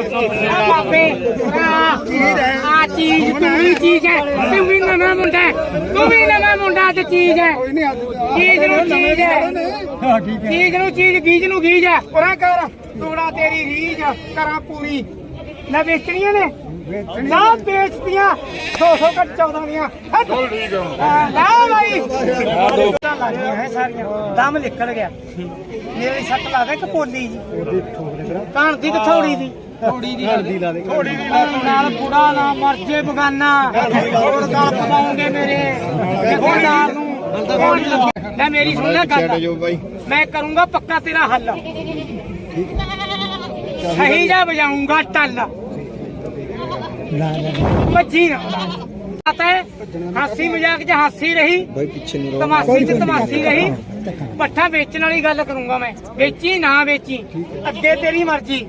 ਆ ਬਾਬੇ ਆ ਚੀਜ਼ ਤੂੰ ਵੀ ਚੀਜ਼ ਹੈ ਤੂੰ ਵੀ ਨਵਾਂ ਮੁੰਡਾ ਹੈ। ਤੂੰ ਵੀ ਨਵਾਂ ਮੁੰਡਾ ਤੇ ਚੀਜ਼ ਹੈ ਚੀਜ਼ ਨੂੰ ਚੀਜ਼ ਹੈ ਚੀਜ਼ ਨੂੰ ਚੀਜ਼ ਗੀਜ ਨੂੰ ਗੀਜ ਹੈ ਉਰਾ ਕਰ ਤੋੜਾ ਤੇਰੀ ਰੀਜ ਕਰਾਂ ਪੂਰੀ ਲੈ ਵੇਚਣੀਆਂ ਨੇ ਨਾ ਵੇਚਦੀਆਂ 200 ਕੱਟ 14 ਦੀਆਂ ਚਲ ਠੀਕ ਹੈ ਨਾ ਭਾਈ ਲੱਗੀਆਂ ਹੈ ਸਾਰੀਆਂ ਦਮ ਨਿਕਲ ਗਿਆ ਮੇਰੇ ਸੱਟ ਲਾ ਦੇ ਕਪੋਲੀ ਜੀ ਕਾਣ ਦੀ ਕਥੋੜੀ ਦੀ ਥੋੜੀ ਦੀ ਥੋੜੀ ਦੀ ਨਾਲ ਬੁੜਾ ਨਾ ਮਰ ਜੇ ਬਗਾਨਾ ਹੋਰ ਗਲ ਪਵਾਉਂਗੇ ਮੇਰੇ। ਜਥੇਦਾਰ ਨੂੰ। ਕੌਣ ਲੱਗੇ ਲੈ ਮੇਰੀ ਸੁਣ ਲੈ ਗੱਲ। ਮੈਂ ਕਰੂੰਗਾ ਪੱਕਾ ਤੇਰਾ ਹੱਲ। ਸਹੀ ਜਾ ਵਜਾਉਂਗਾ ਟੱਲ। ਮੱਜੀ ਨਾ ਪਤਾ ਹੈ ਹਾਸੀ ਮਜ਼ਾਕ 'ਚ ਹਾਸੀ ਰਹੀ। ਬਾਈ ਪਿੱਛੇ ਨੂੰ ਤਮਾਸੀ 'ਚ ਤਮਾਸੀ ਰਹੀ। ਪੱਠਾ ਵੇਚਣ ਵਾਲੀ ਗੱਲ ਕਰੂੰਗਾ ਮੈਂ। ਵੇਚੀ ਨਾ ਵੇਚੀ। ਅੱਗੇ ਤੇਰੀ ਮਰਜ਼ੀ।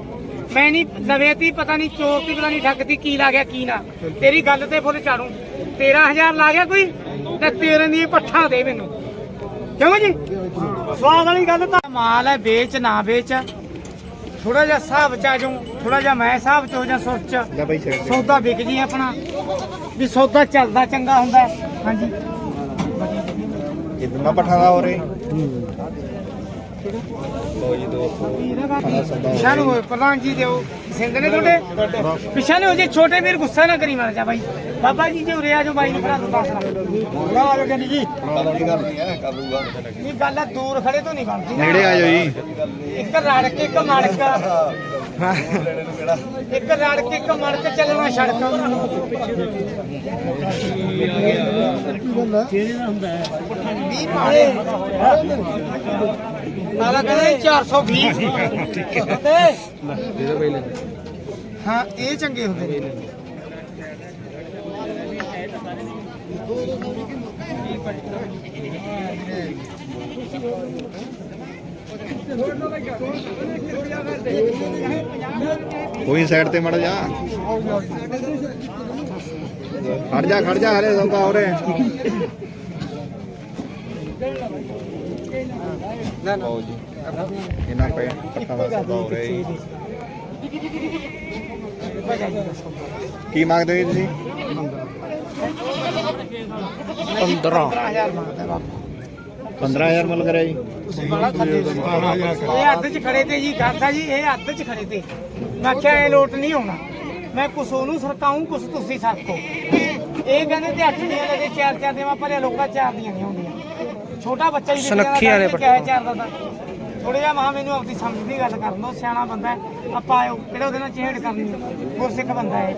ਮੈਂ ਨਹੀਂ ਲਵੇਤੀ ਪਤਾ ਨਹੀਂ ਚੋਰ ਦੀ ਪਤਾ ਨਹੀਂ ਠੱਗਦੀ ਕੀ ਲਾ ਗਿਆ ਕੀ ਨਾ। ਤੇਰੀ ਗੱਲ ਤੇ ਫੁੱਲ ਚਾੜੂ। 13000 ਲਾ ਗਿਆ ਕੋਈ? ਤੇ ਤੇਰੇ ਦੀ ਪੱਠਾ ਦੇ ਮੈਨੂੰ। ਕਿਉਂ ਜੀ? ਸਵਾਦ ਵਾਲੀ ਗੱਲ ਤਾਂ ਮਾਲ ਹੈ ਵੇਚ ਨਾ ਵੇਚ। ਥੋੜਾ ਜਿਹਾ ਹਿਸਾਬ ਚ ਆ ਥੋੜਾ ਜਿਹਾ ਮੈਂ ਹਿਸਾਬ ਚ ਹੋ ਜਾ ਸੌਦਾ ਵਿਕ ਜੀ ਆਪਣਾ। ਵੀ ਸੌਦਾ ਚੱਲਦਾ ਚੰਗਾ ਹੁੰਦਾ। ਹਾਂਜੀ। ਇਹ ਦੁਨਾ ਪਠਾ ਦਾ ਹੋ। ਰੇ ਲੋ ਜੀ ਦੋਸਤੋ ਪਿਛਾ ਨੂੰ ਹੋਏ ਪ੍ਰਧਾਨ ਜੀ ਦਿਓ। ਸਿੰਧ ਨੇ ਤੁਹਾਡੇ? ਪਿਛਾ ਨੂੰ ਹੋ ਜੇ ਛੋਟੇ ਵੀਰ ਗੁੱਸਾ ਨਾ ਕਰੀ ਮਾਰ ਜਾ ਬਾਈ। ਬਾਬਾ ਜੀ ਜੇ ਉਰੇ ਆ ਜਾਓ ਬਾਈ ਨੂੰ ਭਰਾ ਦੋ ਦੱਸ ਲਾ ਆ ਗਏ ਜੀ। ਨਹੀਂ ਗੱਲ ਹੈ ਦੂਰ ਖੜੇ ਤੋਂ ਨਹੀਂ ਬਣਦੀ ਨਾ। ਨੇੜੇ ਆ ਜਾਓ ਜੀ। ਇੱਕ ਰੜ ਕੇ ਇੱਕ ਮੜਕ। ਇੱਕ ਰੜ ਕੇ ਇੱਕ ਮੜਕ ਚੱਲਣਾ ਸੜਕ। ਮਾੜੇ ਆਲਾ ਕਹਿੰਦਾ 420 ਹਾਂ? ਇਹ ਚੰਗੇ ਹੁੰਦੇ ਨੇ। ਕੋਈ ਸਾਈਡ ਤੇ ਮੜ ਜਾ। ਖੜ ਜਾ ਖੜ ਜਾ ਹਲੇ ਸੌਦਾ ਹੋ ਰਿਹਾ। ਲਓ ਜੀ। ਇਹਨਾਂ ਪੈ ਪੱਟਾਂ ਦਾ ਸੌਦਾ ਹੋ ਰਿਹਾ ਜੀ। ਕੀ ਮੰਗਦੇ ਹੋ ਜੀ ਤੁਸੀਂ? 15000 ਮੰਗਦਾ ਬਾਪੂ 15000 ਮੁੱਲ ਕਰਿਆ ਜੀ। ਇਹ ਅੱਧ ਚ ਖੜੇ ਤੇ ਜੀ ਗਾਥਾ ਜੀ ਇਹ ਅੱਧ ਚ ਖੜੇ ਤੇ। ਮੈਂ ਕਿਹਾ ਇਹ ਲੋਟ ਨਹੀਂ ਹੋਣਾ। ਮੈਂ ਕੁਛ ਉਹਨੂੰ ਸਰਕਾਉਂ ਕੁਛ ਤੁਸੀਂ ਸਰਕੋ। ਇਹ ਕਹਿੰਦੇ ਤੇ ਅੱਠ ਦੀਆਂ ਦੇ ਚਾਰ ਚਾਰ ਦੇਵਾਂ ਭਲੇ ਲੋਕਾਂ ਚਾਰ ਦੀਆਂ ਨਹੀਂ ਹੁੰਦੀਆਂ। ਛੋਟਾ ਬੱਚਾ ਹੀ ਸੁਨੱਖੀਆਂ ਨੇ ਕਿਹਾ ਚਾਰ ਦਾ ਤਾਂ ਥੋੜਾ ਜਿਹਾ ਮਹਾ ਮੈਨੂੰ ਆਪਣੀ ਸਮਝ ਦੀ ਗੱਲ ਕਰਨ ਦੋ ਸਿਆਣਾ ਬੰਦਾ। ਆਪਾਂ ਆਇਓ ਕਿਹੜਾ ਉਹਦੇ ਨਾਲ ਚਿਹੜ ਕਰਨੀ ਗੁਰਸਿੱਖ ਬੰਦਾ ਹੈ।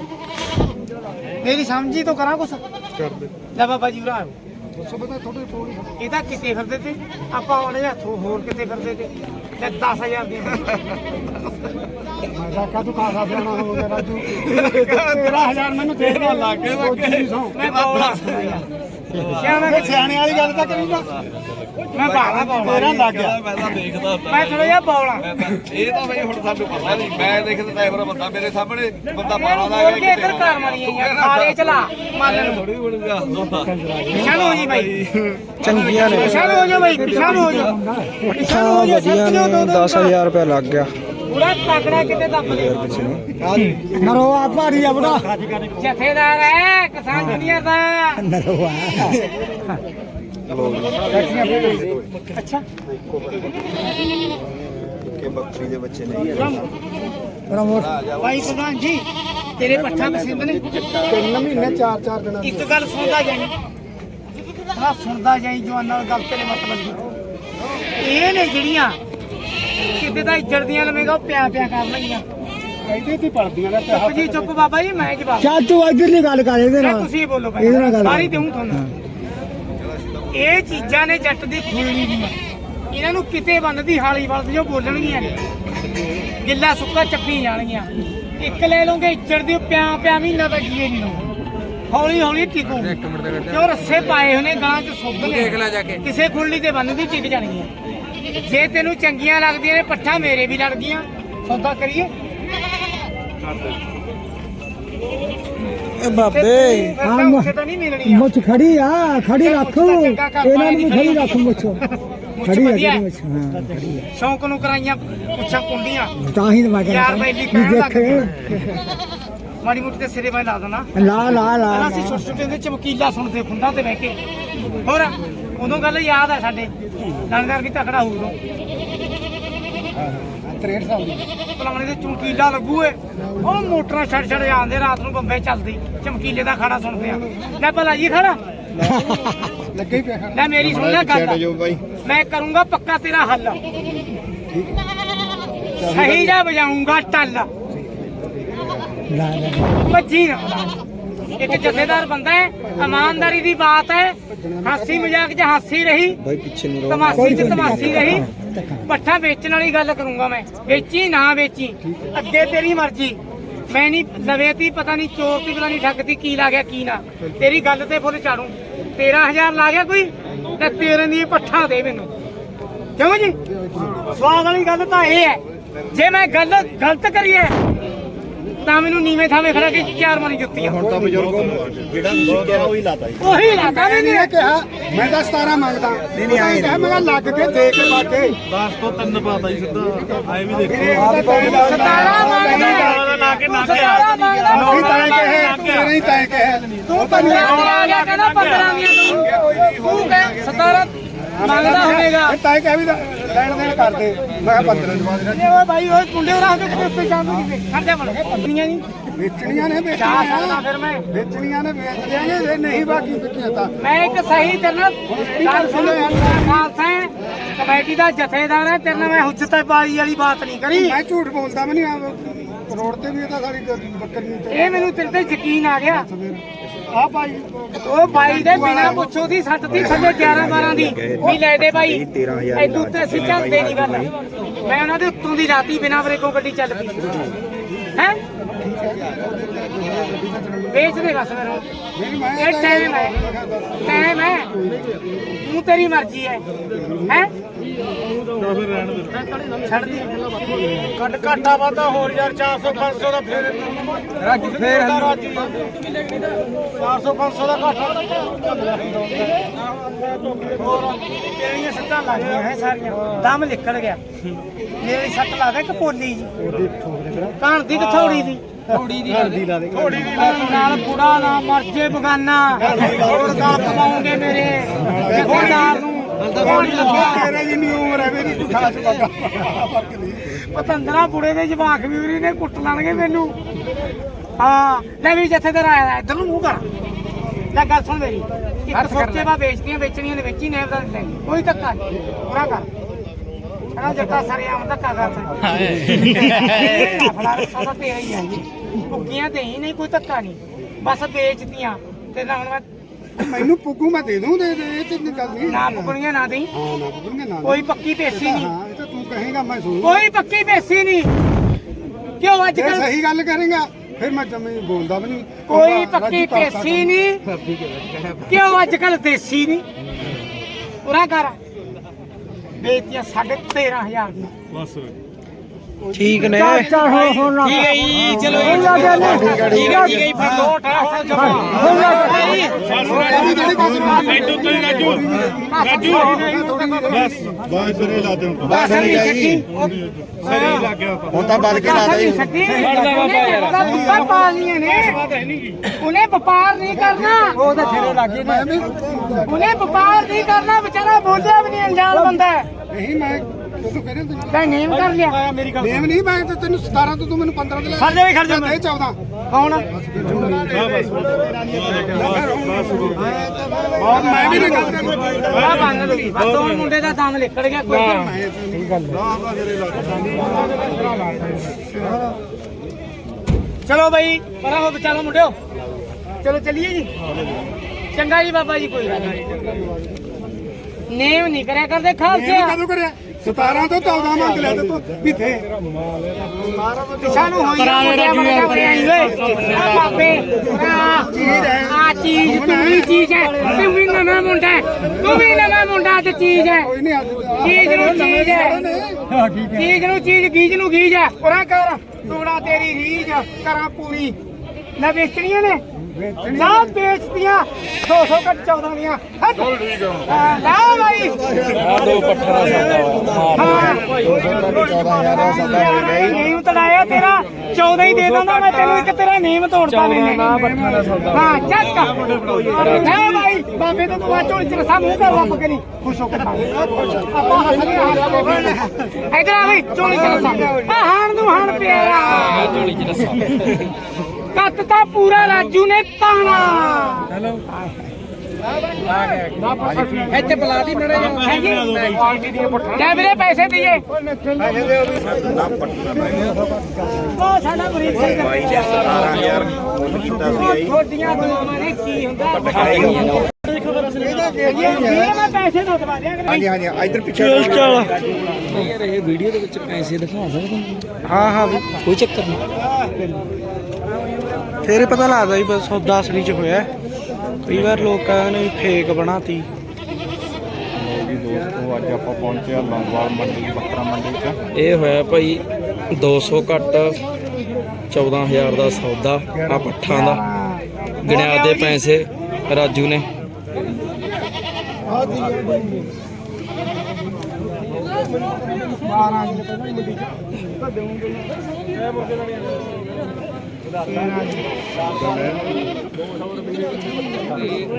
ਮੇਰੀ ਸਮਝੀ ਤੋਂ ਕਰਾਂ ਕੁਛ? ਲੈ ਬਾਬਾ ਜੀ ਉਰਾ ਇਹ ਤਾਂ ਕਿਤੇ ਫਿਰਦੇ ਤੇ? ਆਪਾਂ ਉਹਨੇ ਹੱਥੋਂ ਹੋਰ ਕਿਤੇ ਫਿਰਦੇ ਤੇ? ਤੇ 10000 ਦੀ। ਮੈਂ ਤੂੰ ਖਾਸਾ ਸਿਆਣਾ ਹੋ ਗਿਆ ਰਾਜੂ? 13000 ਮੈਨੂੰ ਦੇ ਦੇ। ਲੱਗੇ ਮੈਂ ਬੌਲਾ ਸਿਆਣਾ ਵਾਲੀ ਗੱਲ ਤਾਂ ਕਰੀ ਨਾ। ਮੈਂ ਬਾਹਲਾ ਬੌਲਾ ਤੇਰਾ ਲੱਗ ਗਿਆ। ਮੈਂ ਤਾਂ ਦੇਖਦਾ ਮੈਂ ਥੋੜਾ ਜਿਹਾ ਬੌਲਾ। ਇਹ ਤਾਂ ਬਈ ਹੁਣ ਸਾਨੂੰ ਪਤਾ ਨਹੀਂ। ਮੈਂ ਦੇਖਦਾ ਡਰਾਈਵਰ ਬੰਦਾ ਮੇਰੇ ਸਾਹਮਣੇ ਬੰਦਾ ਮਾਰਾ ਦਾ ਬੋਲ ਕੇ ਇੱਧਰ ਕਾਰ ਮਾਰੀ ਯਾਰ ਖਾਲੇ ਚਲਾ। ਮਾਲਣ ਨੂੰ ਥੋੜੀ ਬਣ ਗਿਆ ਪਿਛਾਂ ਹੋ ਜੀ ਬਾਈ। ਚੰਗੀਆਂ ਨੇ। ਪਿਛਾਂ ਹੋ ਜਾ ਬਾਈ ਪਿਛਾਂ ਹੋ ਜਾ। ਪਿਛਾਂ ਹੋ ਜਾ ਵਧੀਆ ਨੇ 10000 ਰੁਪਏ ਲੱਗ ਗਿਆ। ਪੂਰਾ ਤਕੜਾ ਕਿਤੇ ਦੱਬ ਦੇ। ਨਰੋਆ ਭਾਰੀ ਆ ਬੜਾ। ਜਥੇਦਾਰ ਹੈ ਕਿਸਾਨ ਦੁਨੀਆ ਦਾ। ਨਰੋਆ। ਅੱਛਾ ਕਿ ਬੱਕਰੀ ਦੇ ਬੱਚੇ ਨੇ ਭਾਈ ਪ੍ਰਧਾਨ ਜੀ ਤੇਰੇ ਪੱਠਾ ਪਸੰਦ ਨੇ ਤਿੰਨ ਮਹੀਨੇ ਚਾਰ ਚਾਰ ਦਿਨਾਂ ਇੱਕ ਗੱਲ ਸੁਣਦਾ ਜਾਈ ਹਾਂ ਸੁਣਦਾ ਜਾਈ ਜਵਾਨਾਂ ਨਾਲ ਗੱਲ ਤੇਰੇ ਮਤਲਬ ਇਹ ਨੇ ਜਿਹੜੀਆਂ ਕਿਤੇ ਤਾਂ ਇੱਜੜਦੀਆਂ ਲਵੇਂਗਾ ਉਹ ਪਿਆ ਪਿਆ ਕਰ ਲਈਆਂ ਤੇ ਪੜਦੀਆਂ ਚੁੱਪ ਜੀ ਚੁੱਪ ਬਾਬਾ ਜੀ ਮੈਂ ਜਵਾਬ ਚਾਚੂ ਇਧਰਲੀ ਗੱਲ ਕਰ ਇਹਦੇ ਮੈਂ ਤੁਸੀਂ ਬੋਲੋ ਭਾਈ। ਇਹਦੇ ਨਾਲ ਗੱਲ ਸਾਰੀ ਦੇਉਂ ਤੁਹਾਨੂੰ। ਇਹ ਚੀਜ਼ਾਂ ਨੇ ਜੱਟ ਦੀ ਖੁਰਲੀ ਦੀਆਂ ਇਹਨਾਂ ਨੂੰ ਕਿਤੇ ਬੰਨਦੀ ਹਾਲੀ ਵਲਦ ਜੋ ਬੋਲਣਗੀਆਂ ਨੇ। ਗਿੱਲਾ ਸੁੱਕਾ ਚੱਪੀ ਜਾਣਗੀਆਂ। ਇੱਕ ਲੈ ਲਓਗੇ ਇੱਜੜ ਦੀ ਪਿਆ ਪਿਆ ਮਹੀਨਾ ਤਾਂ ਜੀਏ ਨਹੀਂ ਲਓ ਹੌਲੀ ਹੌਲੀ ਟਿਕੂ। ਕਿਉਂ ਰੱਸੇ ਪਾਏ ਨੇ ਗਾਂ ਚ ਸੁੱਧ ਨੇ। ਜਾ ਕਿਸੇ ਖੁਰਲੀ ਤੇ ਬੰਨਦੀ ਟਿਕ ਜਾਣਗੀਆਂ। ਜੇ ਤੈਨੂੰ ਚੰਗੀਆਂ ਲੱਗਦੀਆਂ ਨੇ ਪੱਠਾ ਮੇਰੇ ਵੀ ਲੜ ਗਈਆਂ ਸੌਦਾ ਕਰੀਏ। ਇਹ ਬਾਬੇ। ਹਾਂ ਤਾਂ ਨਹੀਂ ਮਿਲਣੀਆਂ ਮੁੱਛ ਖੜੀ ਆ ਖੜੀ ਰੱਖ। ਇਹਨਾਂ ਨੂੰ ਖੜੀ ਰੱਖ ਮੁੱਛ। ਖੜੀ ਵਧੀਆ। ਜਿਹੜੀ ਮੁੱਛ, ਹਾਂ ਸ਼ੌਂਕ ਨੂੰ ਕਰਾਈਆਂ ਪੁੱਛਾਂ ਕੁੰਡੀਆਂ। ਤਾਂ ਹੀ ਮੈਂ ਯਾਰ ਕਹਿੰਦਾ ਬੈਲੀ ਵੀ ਕਹਿਣ ਲੱਗ ਮਾੜੀ ਮੁੱਠੀ ਤੇ ਸਿਰੇ ਮੈਂ ਲਾ ਦੇਣਾ। ਲਾ ਲਾ ਲਾ ਅਸੀਂ ਛੋਟੇ ਛੋਟੇ ਹੁੰਦੇ ਚਮਕੀਲਾ ਸੁਣਦੇ ਫੁੰਡਾਂ ਤੇ ਬਹਿ ਕੇ। ਹੋਰ ਉਦੋਂ ਗੱਲ ਯਾਦ ਆ ਸਾਡੇ। ਲੰਗਰ ਵੀ ਤਕੜਾ ਹੋਊ ਉਦੋਂ। 63 ਸਾਲ ਦੀ। ਪਲਾਣੇ ਦੇ ਚਮਕੀਲਾ ਲੱਗੂ ਏ। ਉਹ ਮੋਟਰਾਂ ਛੱਡ ਛੱਡ ਜਾਂਦੇ ਰਾਤ ਨੂੰ ਬੰਬੇ ਚੱਲਦੀ। ਚਮਕੀਲੇ ਦਾ ਖਾੜਾ ਸੁਣਦੇ ਆ। ਲੈ ਭਲਾ ਜੀ ਖੜਾ ਲੱਗੇ ਹੀ ਪਿਆ ਖੜਾ। ਲੈ ਮੇਰੀ ਸੁਣ ਲੈ ਛੱਡ ਗੱਲ। ਜੋ ਬਾਈ। ਮੈਂ ਕਰੂੰਗਾ ਪੱਕਾ ਤੇਰਾ ਹੱਲ। ਸਹੀ ਜਾ ਵਜਾਊਂਗਾ ਟੱਲ। ਭੱਜੀ ਨਾ। ਇੱਕ ਜਥੇਦਾਰ ਬੰਦਾ ਹੈ ਇਮਾਨਦਾਰੀ ਦੀ ਬਾਤ ਹੈ। ਹਾਸੀ ਮਜ਼ਾਕ 'ਚ ਹਾਸੀ ਰਹੀ। ਬਾਈ ਪਿੱਛੇ ਨੂੰ ਤਮਾਸੀ 'ਚ ਤਮਾਸੀ ਰਹੀ। ਪੱਠਾ ਵੇਚਣ ਵਾਲੀ ਗੱਲ ਕਰੂੰਗਾ ਮੈਂ। ਵੇਚੀ ਨਾ ਵੇਚੀ। ਅੱਗੇ ਤੇਰੀ ਮਰਜ਼ੀ। ਮੈਂ ਨਹੀਂ ਲਵੇਤੀ ਪਤਾ ਨਹੀਂ ਚੋਰ ਦੀ ਪਤਾ ਨਹੀਂ ਠੱਗਤੀ ਕੀ ਲਾ ਗਿਆ ਕੀ ਨਾ। ਤੇਰੀ ਗੱਲ ਤੇ ਫੁੱਲ ਝਾੜੂ 13000 ਲਾ ਗਿਆ ਕੋਈ? ਤੇ ਤੇਰੇ ਦੀ ਪੱਠਾ ਦੇ ਮੈਨੂੰ। ਕਿਉਂ ਜੀ? ਸਵਾਦ ਵਾਲੀ ਗੱਲ ਤਾਂ ਇਹ ਹੈ। ਜੇ ਮੈਂ ਗੱਲ ਗਲਤ ਕਰੀਏ ਤਾਂ ਮੈਨੂੰ ਨੀਵੇਂ ਥਾਵੇਂ ਖੜਾ ਕੇ ਚਾਰ ਮਾਰੀ ਜੁੱਤੀਆਂ। ਹੁਣ ਤਾਂ ਬਜ਼ੁਰਗੋ ਜਿਹੜਾ ਤੁਸੀਂ ਕਿਹਾ ਉਹੀ ਲਾਤਾ ਜੀ। ਉਹੀ ਲਾਦਾ ਵੀ ਨਹੀਂ। ਕਿਹਾ ਮੈਂ ਤਾਂ 17 ਮੰਗਦਾ। ਨਹੀਂ, ਨਹੀਂ, ਆਏਂ ਕਿਹਾ ਮੈਂ ਕਿਹਾ ਲੱਗ ਕੇ ਦੇ ਕੇ ਬਾਕੇ 10 ਤੋਂ 3 ਪਾਤਾ ਜੀ ਸਿੱਧਾ ਐ ਵੀ ਦੇਖੋ। ਸਤਾਰਾ ਮੰਗਦਾ। ਲਾ ਕੇ ਨਾ ਕੇ ਸਤਾਰਾ ਮੰਗਦਾ। ਨਹੀਂ ਤਾਂ ਕਹੇ ਤੇਰੇ ਹੀ ਤਾਂ ਕਹੇ। ਤੂੰ ਪੰਦਰਾਂ ਤੇ ਆ ਗਿਆ ਕਹਿੰਦਾ 15 ਦੀਆਂ ਤੂੰ। ਤੂੰ ਕਹਿ 17 ਮੰਗਦਾ ਹੋਵੇਗਾ। ਤਾਂ ਕਹੇ ਵੀ ਲੈਣ ਦੇਣ ਕਰਦੇ। ਮੈਂ ਕਿਹਾ 15 ਜਵਾਬ ਇਹ ਓਏ ਭਾਈ ਓਏ ਕੁੰਡੇ ਉਰਾ ਕੇ ਕਿੱਥੇ ਜਾਂਦੇ ਨਹੀਂ ਖੜਦੇ ਬਣ ਪੰਨੀਆਂ ਨਹੀਂ। ਵੇਚਣੀਆਂ ਨੇ ਚਾਹ ਸਕਦਾ ਵੇਚਣੀਆਂ ਫਿਰ ਮੈਂ। ਵੇਚਣੀਆਂ ਨੇ ਵੇਚ ਦਿਆਂਗੇ ਜੇ ਨਹੀਂ ਬਾਕੀ ਵਿਕਿਆ ਤਾਂ। ਮੈਂ ਇੱਕ ਸਹੀ ਤੇਰੇ ਨਾਲ ਗੱਲ ਸੁਣ ਖਾਲਸਾ ਹੈ, ਕਮੇਟੀ ਦਾ ਜਥੇਦਾਰ ਹੈ ਤੇਰੇ ਨਾਲ ਮੈਂ ਹੁਜਤ ਬਾਜੀ ਵਾਲੀ ਬਾਤ ਨਹੀਂ ਕਰੀ। ਮੈਂ ਝੂਠ ਬੋਲਦਾ ਵੀ ਨਹੀਂ ਰੋਡ ਤੇ ਵੀ ਇਹ ਤਾਂ ਸਾਡੀ ਬੱਕਰੀ ਇਹ ਮੈਨੂੰ ਤੇਰੇ ਤੇ ਯਕੀਨ ਆ ਗਿਆ। ਆ ਭਾਈ, ਉਹ ਬਾਈ ਦੇ ਬਿਨਾ ਪੁੱਛੋ ਦੀ ਸੱਟ ਦੀ ਥੱਲੇ 11 12 ਦੀ, ਵੀ ਲੈ ਦੇ ਬਾਈ ਐਦੂ ਤੇ ਅਸੀਂ ਚੱਲਦੇ ਨਹੀਂ ਗੱਲ ਮੈਂ ਉਹਨਾਂ ਦੇ ਉੱਤੋਂ ਦੀ ਰਾਤੀ ਬਿਨਾ ਬ੍ਰੇਕੋਂ ਗੱਡੀ ਚੱਲ ਪਈ। ਹੈ? ਵੇਚ ਦੇ ਬਸ ਮੈਨੂੰ ਮੇਰੀ ਮੈਂ ਇਹ ਟਾਈਮ ਹੈ। ਟਾਈਮ ਹੈ। ਤੂੰ ਤੇਰੀ ਮਰਜ਼ੀ ਹੈ। ਹੈ? ਛੱਡ ਦੀ। ਕੱਟ ਘਾਟਾ ਵਾਦਾ ਹੋਰ ਯਾਰ 400 500 ਦਾ ਫੇਰ ਰਾਜੀ ਫੇਰ 400 500 ਦਾ ਘਾਟਾ। ਹੋਰ ਤੇਰੀਆਂ ਸੱਟਾਂ ਲੱਗ ਗਈਆਂ ਹੈ ਸਾਰੀਆਂ। ਦਮ ਨਿਕਲ ਗਿਆ। ਮੇਰੇ ਸੱਟ ਲਾ ਦੇ ਕਪੋਲੀ ਜੀ। ਕਾਣ ਦੀ ਕਥੌੜੀ ਦੀ। ਥੋੜੀ ਦੀ ਲਾ ਦੇ। ਥੋੜੀ ਦੀ ਨਾਲ ਬੁੜਾ ਨਾ ਮਰ ਜੇ ਬਗਾਨਾ। ਹੋਰ ਗਲ ਪਵਾਉਂਗੇ ਮੇਰੇ। ਜਥੇਦਾਰ ਨੂੰ। ਕੌਣ ਲੱਗਿਆ। ਤੇਰੇ ਜਿੰਨੀ ਉਮਰ ਹੈ ਮੇਰੀ ਤੂੰ ਖਾਸ ਪੱਕਾ ਫ਼ਰਕ ਨਹੀਂ। ਪਤੰਦਰਾ ਬੁੜੇ ਦੇ ਜਵਾਕ ਵੀ ਉਰੀ ਨੇ ਕੁੱਟ ਲਾਣਗੇ ਮੈਨੂੰ। ਹਾਂ ਲੈ ਵੀ ਆਇਆ ਇਧਰ ਨੂੰ ਮੂੰਹ ਕਰ। ਲੈ ਗੱਲ ਸੁਣ ਮੇਰੀ। ਇੱਕ ਸੋਚੇ ਬਾ ਵੇਚਦੀਆਂ ਵੇਚਣੀਆਂ ਨੇ ਵੇਚੀ ਨੇ ਕੋਈ ਧੱਕਾ ਨਹੀਂ। ਪੂਰਾ ਕਰ। ਕਹਿੰਦਾ ਜੱਟਾ ਸਾਰੇ ਆਮ ਧੱਕਾ ਕਰਦਾ ਇਹ ਆਪਣਾ ਰਸਾ ਤਾਂ ਤੇਰਾ ਹੀ ਹੈ ਜੀ। ਭੁੱਗੀਆਂ ਤੇ ਹੀ ਨਹੀਂ ਕੋਈ ਧੱਕਾ ਨਹੀਂ। ਬਸ ਵੇਚਦੀਆਂ ਤੇ ਨਾ ਹੁਣ ਮੈਂ ਮੈਨੂੰ ਪੁੱਗੂ ਮੈਂ ਦੇ ਦੂੰ ਦੇ ਦੇ ਇਹ ਤੇ ਗੱਲ ਨਹੀਂ ਨਾ ਪੁੱਗਣੀਆਂ ਨਾ ਦੇਈ। ਹਾਂ ਨਾ ਪੁੱਗਣਗੇ ਨਾ ਕੋਈ ਪੱਕੀ ਪੇਸੀ ਨਹੀਂ। ਹਾਂ ਇਹ ਤਾਂ ਤੂੰ ਕਹੇਗਾ ਮੈਂ ਸੁਣ। ਕੋਈ ਪੱਕੀ ਪੇਸੀ ਨਹੀਂ। ਕਿਉਂ ਅੱਜ ਕੱਲ ਸਹੀ ਗੱਲ ਕਰੇਗਾ ਫਿਰ ਮੈਂ ਜਮੇ ਬੋਲਦਾ ਵੀ ਨਹੀਂ। ਕੋਈ ਪੱਕੀ ਪੇਸੀ ਨਹੀਂ। ਕਿਉਂ ਅੱਜ ਕੱਲ ਦੇਸੀ ਨਹੀਂ? ਉਰਾ ਕਰ। ਵੇਚੀਆਂ ਸਾਢੇ 13000 ਦੀ ਬਸ। ਠੀਕ ਨੇ। ਠੀਕ ਹੈ ਜੀ ਚਲੋ ਠੀਕ ਹੈ ਠੀਕ ਹੈ ਜੀ ਫਿਰ ਦੋ ਅਠਾਰਾਂ ਜਮਾ ਐਡੋ ਤੋਂ ਰਾਜੂ ਰਾਜੂ ਬਸ ਬਸ ਸਿਰੇ ਲਾ ਦੇ ਹੁਣ ਬਸ ਨਹੀਂ ਛੱਡੀ ਸਿਰੇ ਹੀ ਲੱਗ ਗਿਆ ਹੁਣ ਤਾਂ ਵੱਧ ਕੇ ਲਾ ਦੇ ਉਹਨੇ ਪਾਲੀਆਂ ਨੇ। ਉਹਨੇ ਵਪਾਰ ਨਹੀਂ ਕਰਨਾ ਉਹ ਤਾਂ ਸਿਰੇ ਲੱਗੇ ਵੀ ਉਹਨੇ ਵਪਾਰ ਨਹੀਂ ਕਰਨਾ ਵਿਚਾਰਾ ਬੋਲਿਆ ਵੀ ਨਹੀਂ ਅਣਜਾਣ ਬੰਦਾ ਹੈ ਨਹੀਂ ਮੈਂ ਤੈਨੂੰ ਤੈਂ ਨੇਮ ਕਰ ਲਿਆ। ਨੇਮ ਨਹੀਂ ਮੈਂ ਤੇ ਤੈਨੂੰ 17 ਤੋਂ ਤੂੰ ਮੈਨੂੰ 15 ਦੇ ਲੈ ਖੜ ਜਾ ਵੀ ਖੜ ਜਾ ਦੇ 14 ਕੌਣ ਬਹੁਤ ਮੈਂ ਵੀ ਨਹੀਂ ਗੱਲ ਆ ਬੰਨ ਲਈ ਬਸ ਉਹ ਮੁੰਡੇ ਦਾ ਦਮ ਨਿਕਲ ਗਿਆ ਕੋਈ ਚਲੋ ਬਈ ਪਰਾਂ ਹੋ ਵਿਚਾਰੋ ਮੁੰਡਿਓ। ਚਲੋ ਚੱਲੀਏ ਜੀ। ਚੰਗਾ ਜੀ ਬਾਬਾ ਜੀ ਕੋਈ ਗੱਲ ਨਹੀਂ। ਨੇਮ ਨਹੀਂ ਕਰਿਆ ਕਰਦੇ ਕਦੋਂ ਕਰਿਆ? 17 ਤੋਂ 14 ਮੰਗ ਲਿਆ ਤੇ ਤੂੰ ਕਿੱਥੇ? ਸਾਨੂੰ ਹੋਈ ਆ ਮੁੰਡਿਆਂ ਬੜਿਆ ਬੜਿਆ ਹੀ। ਓਏ ਆ ਬਾਬੇ ਆ ਚੀਜ਼ ਹੈ। ਆ ਚੀਜ਼ ਤੂੰ ਵੀ ਚੀਜ਼ ਹੈ। ਤੂੰ ਵੀ ਨਵਾਂ ਮੁੰਡਾ ਹੈ। ਤੂੰ ਵੀ ਨਵਾਂ ਮੁੰਡਾ ਤੇ ਚੀਜ਼ ਹੈ। ਕੋਈ ਨਹੀਂ ਅੱਜ ਚੀਜ਼ ਨੂੰ ਚੀਜ਼ ਹੈ। ਹਾਂ ਠੀਕ ਚੀਜ਼ ਨੂੰ ਚੀਜ਼ ਗੀਜ ਨੂੰ ਗੀਜ ਹੈ। ਉਰਾ ਕਰ। ਤੂੜਾ ਤੇਰੀ ਰੀਜ ਕਰਾਂ ਪੂਰੀ। ਨਾ ਵੇਚਣੀਆਂ ਨੇ। ਨਾ ਵੇਚਤੀਆਂ 200 ਕੱਟ 14 ਦੀਆਂ। ਚਲ ਠੀਕ ਆ ਲੈ ਭਾਈ ਆ ਦੋ ਪੱਠਾ ਦਾ ਸੌਦਾ ਹਾਂ। 14000 ਦਾ ਸੌਦਾ ਹੋ ਗਿਆ ਨੇਮ ਤੜਾਇਆ ਤੇਰਾ। 14 ਹੀ ਦੇ ਦਿੰਦਾ ਮੈਂ ਤੈਨੂੰ ਇੱਕ ਤੇਰਾ ਨੇਮ ਤੋੜਤਾ ਮੈਨੇ। ਨਾ ਪੱਠਾ ਦਾ ਸੌਦਾ। ਹਾਂ ਚੱਕ। ਲੈ ਭਾਈ ਬਾਬੇ ਤੇ ਤੂੰ ਆ ਝੋਲੀ ਚ ਰਸਾ ਮੂੰਹ ਕਰ ਰੱਬ ਕਰੀ। ਖੁਸ਼ ਹੋ ਕੇ ਆਪਾਂ ਹੱਸਦੇ ਹਾਂ ਇਧਰ ਆ ਬਈ ਝੋਲੀ ਚ ਰਸਾ ਆ ਹਾਣ ਨੂੰ ਹਾਣ ਪਿਆਰਾ ਝੋਲੀ ਚ ਦੱਸੋ ਕੱਤ ਤਾਂ ਪੂਰਾ ਰਾਜੂ ਨੇ ਤਾਣਾ। ਇੱਥੇ ਬੁਲਾ ਦੀ ਮੜੇ ਲੈ ਵੀਰੇ ਪੈਸੇ ਦਈਏ ਉਹ ਸਾਡਾ ਮਰੀਜ਼ ਸਹੀ ਕਰ 17000 ਮੁੱਲ ਕੀਤਾ ਸੀ। ਜੀ ਛੋਟੀਆਂ ਦੁਆਵਾਂ ਨੇ ਕੀ ਹੁੰਦਾ ਇਹ ਮੈਂ ਪੈਸੇ ਦੋ ਦਵਾ ਦਿਆਂ ਹਾਂਜੀ ਹਾਂਜੀ ਇਧਰ ਪਿੱਛੇ ਯਾਰ ਇਹ ਵੀਡੀਓ ਦੇ ਵਿੱਚ ਪੈਸੇ ਦਿਖਾ ਸਕਦੇ ਹਾਂ? ਹਾਂ ਕੋਈ ਚੱਕਰ ਨਹੀਂ। ਫੇਰ ਹੀ ਪਤਾ ਲੱਗਦਾ ਜੀ ਬਸ ਸੌਦਾ ਅਸਲੀ ਚ ਹੋਇਆ। ਹੈ। ਕਈ ਵਾਰ ਲੋਕਾਂ ਨੇ ਫੇਕ ਬਣਾਤੀ। ਜੀ ਦੋਸਤੋ ਅੱਜ ਆਪਾਂ ਪਹੁੰਚੇ ਆ ਲੰਗਵਾਲ ਮੰਡੀ ਬੱਕਰਾ ਮੰਡੀ ਚ। ਇਹ ਹੋਇਆ ਭਾਈ 200 ਘੱਟ 14000 ਦਾ ਸੌਦਾ ਆ ਪੱਠਾਂ ਦਾ। ਗਿਣਿਆ ਦੇ ਪੈਸੇ ਰਾਜੂ ਨੇ।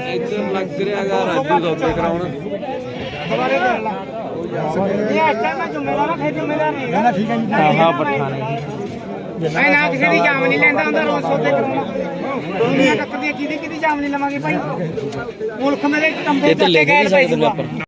ਇੱਧਰ ਲੱਗ ਰਿਹਾਗਾ ਰਾਜੂ ਸੌਦੇ ਕਰਾਉਣ ਇਹ ਅੱਛਾ ਮੈਂ ਜ਼ਿੰਮੇਵਾਰ ਆ ਫਿਰ ਜ਼ਿੰਮੇਵਾਰ ਨਹੀਂ ਹੈਗਾ ਠੀਕ ਹੈ ਜੀ ਆਹਾ ਪੱਠਾ ਨੇ ਮੈਂ ਨਾ ਕਿਸੇ ਦੀ ਜਾਮ ਨਹੀਂ ਲੈਂਦਾ ਹੁੰਦਾ ਰੋਜ਼ ਸੋਤੇ ਕਰਾਉਣਾ ਦੁਨੀਆ ਟੱਕਦੀ ਹੈ ਕਿਹਦੀ ਕਿਹਦੀ ਜਾਮ ਨਹੀਂ ਲਵਾਂਗੇ ਭਾਈ ਮੁਲਕ ਮੇਰੇ ਕੰਬੇ ਤੇ ਲਿਖ ਨਹੀਂ